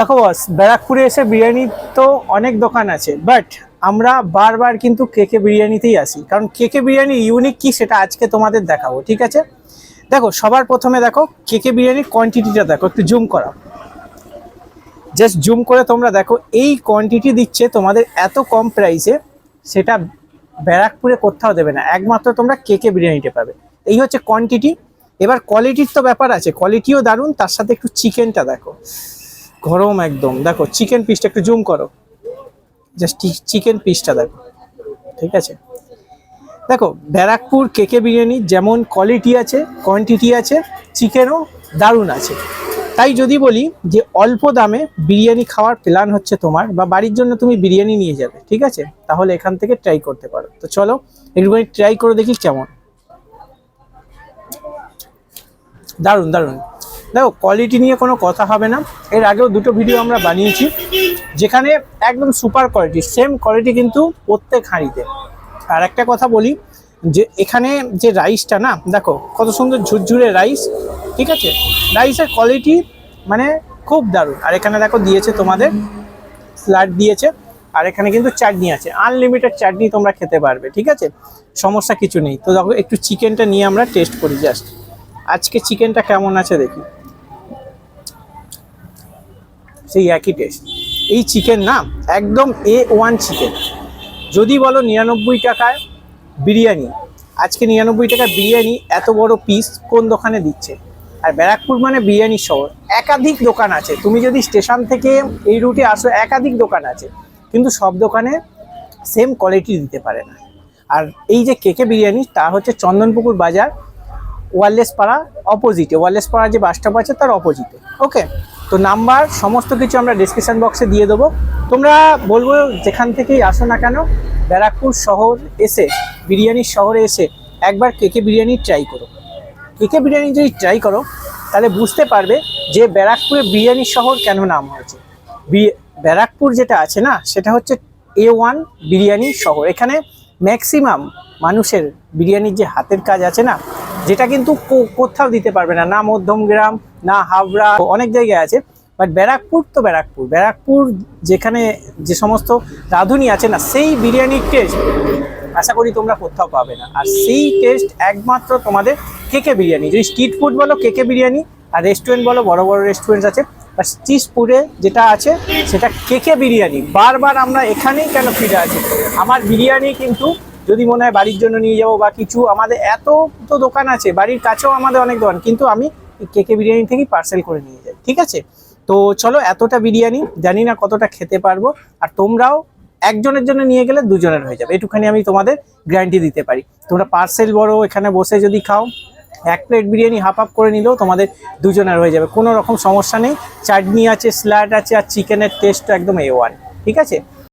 দেখো বস ব্যারাকপুরে এসে বিরিয়ানি তো অনেক দোকান আছে বাট আমরা বারবার কিন্তু কেকে বিরিয়ানিতেই আসি। কারণ কেকে বিরিয়ানি ইউনিক কি সেটা আজকে তোমাদের দেখাবো, ঠিক আছে? দেখো, সবার প্রথমে দেখো, কেকে বিরিয়ানির কোয়ান্টিটিটা দেখো, একটু জুম করা জাস্ট জুম করে তোমরা দেখো, এই কোয়ান্টিটি দিচ্ছে তোমাদের এত কম প্রাইসে সেটা ব্যারাকপুরে কোথাও দেবে না। একমাত্র তোমরা কেকে বিরিয়ানিটা পাবে। এই হচ্ছে কোয়ান্টিটি এবার কোয়ালিটির তো ব্যাপার আছে কোয়ালিটিও দারুণ, তার সাথে একটু চিকেনটা দেখো। গরম একদম। দেখো চিকেন পিসটা একটু জুম করো। জাস্ট চিকেন পিসটা দেখো। ঠিক আছে? দেখো, ব্যারাকপুর কেকে বিরিয়ানি যেমন কোয়ালিটি আছে কোয়ান্টিটি আছে চিকেনও দারুণ আছে। তাই যদি বলি যে অল্প দামে বিরিয়ানি খাওয়ার প্ল্যান হচ্ছে তোমার বা বাড়ির জন্য তুমি বিরিয়ানি নিয়ে যাবে, ঠিক আছে? তাহলে এখান থেকে ট্রাই করতে পারো। তো চলো, একটুখানি ট্রাই করে দেখি কেমন। দারুণ দারুণ। দেখো কোয়ালিটি নিয়ে কোনো কথা হবে না। এর আগেও দুটো ভিডিও আমরা বানিয়েছি, যেখানে একদম সুপার কোয়ালিটি সেম কোয়ালিটি কিন্তু প্রত্যেক হাঁড়িতে। আর একটা কথা বলি, যে এখানে যে রাইসটা না, দেখো, কত সুন্দর ঝুরঝুরে রাইস ঠিক আছে? রাইসের কোয়ালিটি মানে খুব দারুণ। আর এখানে দেখো দিয়েছে তোমাদের স্লাড দিয়েছে, আর এখানে কিন্তু চাটনি আছে। আনলিমিটেড চাটনি তোমরা খেতে পারবে, ঠিক আছে? সমস্যা কিছু নেই। তো দেখো, একটু চিকেনটা নিয়ে আমরা টেস্ট করি জাস্ট আজকে চিকেনটা কেমন আছে দেখি। সেই একই টেস্ট এই চিকেন না একদম এ ওয়ান চিকেন যদি বলো নিরানব্বই টাকায় বিরিয়ানি, আজকে নিরানব্বই টাকার বিরিয়ানি এত বড় পিস কোন দোকানে দিচ্ছে? আর ব্যারাকপুর মানে বিরিয়ানি শহর, একাধিক দোকান আছে। তুমি যদি স্টেশন থেকে এই রুটে আসো, একাধিক দোকান আছে। কিন্তু সব দোকানে সেম কোয়ালিটি দিতে পারে না। আর এই যে কেকে বিরিয়ানি, তা হচ্ছে চন্দনপুকুর বাজার, ওয়ারলেস পাড়া অপোজিটে ওয়ারলেস পাড়া যে বাস স্টপ আছে, তার অপোজিটে ওকে তো নাম্বার, সমস্ত কিছু আমরা ডিসক্রিপশন বক্সে দিয়ে দেবো। তোমরা বলব যেখান থেকেই আসো না কেন, ব্যারাকপুর শহর এসে, বিরিয়ানির শহরে এসে একবার কেকে বিরিয়ানি ট্রাই করো। কেকে বিরিয়ানি যদি ট্রাই করো, তাহলে বুঝতে পারবে যে ব্যারাকপুরে বিরিয়ানি শহর কেন নাম হয়েছে। ব্যারাকপুর যেটা আছে না, সেটা হচ্ছে এ ওয়ান বিরিয়ানি শহর। এখানে ম্যাক্সিমাম মানুষের বিরিয়ানির যে হাতের কাজ আছে না যেটা কিন্তু কোথাও দিতে পারবে না। না মধ্যমগ্রাম না হাবড়া অনেক জায়গায় আছে। বাট ব্যারাকপুর তো ব্যারাকপুর। ব্যারাকপুর যেখানে যে সমস্ত রাঁধুনি আছে না, সেই বিরিয়ানির টেস্ট আশা করি তোমরা কোথাও পাবে না। আর সেই টেস্ট একমাত্র তোমাদের কেকে বিরিয়ানি। যদি স্ট্রিট ফুড বলো কেকে বিরিয়ানি, আর রেস্টুরেন্ট বলো বড় বড় রেস্টুরেন্ট আছে, আর ফুডে যেটা আছে, সেটা কেকে বিরিয়ানি। বারবার আমরা এখানেই কেন ফিরে আছি আমার বিরিয়ানি কিন্তু যদি মনে হয় বাড়ির জন্য নিয়ে যাব বা কিছু, আমাদের এত তো দোকান আছে, বাড়ির কাছেও আমাদের অনেক দোকান, কিন্তু আমি কেকে বিরিয়ানি থেকেই পার্সেল করে নিয়ে যাই, ঠিক আছে? তো চলো এতটা বিরিয়ানি, জানি না কতটা খেতে পারব, আর তোমরাও একজনের জন্য নিয়ে গেলে দুজনের হয়ে যাবে, এটুখানি আমি তোমাদের গ্যারান্টি দিতে পারি। তোমরা পার্সেল বড়, এখানে বসে যদি খাও, এক প্লেট বিরিয়ানি হাফ হাফ করে নিলেও তোমাদের দুজনের হয়ে যাবে, কোনো রকম সমস্যা নেই। চাটনি আছে স্যালাড আছে, আর চিকেনের টেস্ট একদম এ ওয়ান ঠিক আছে?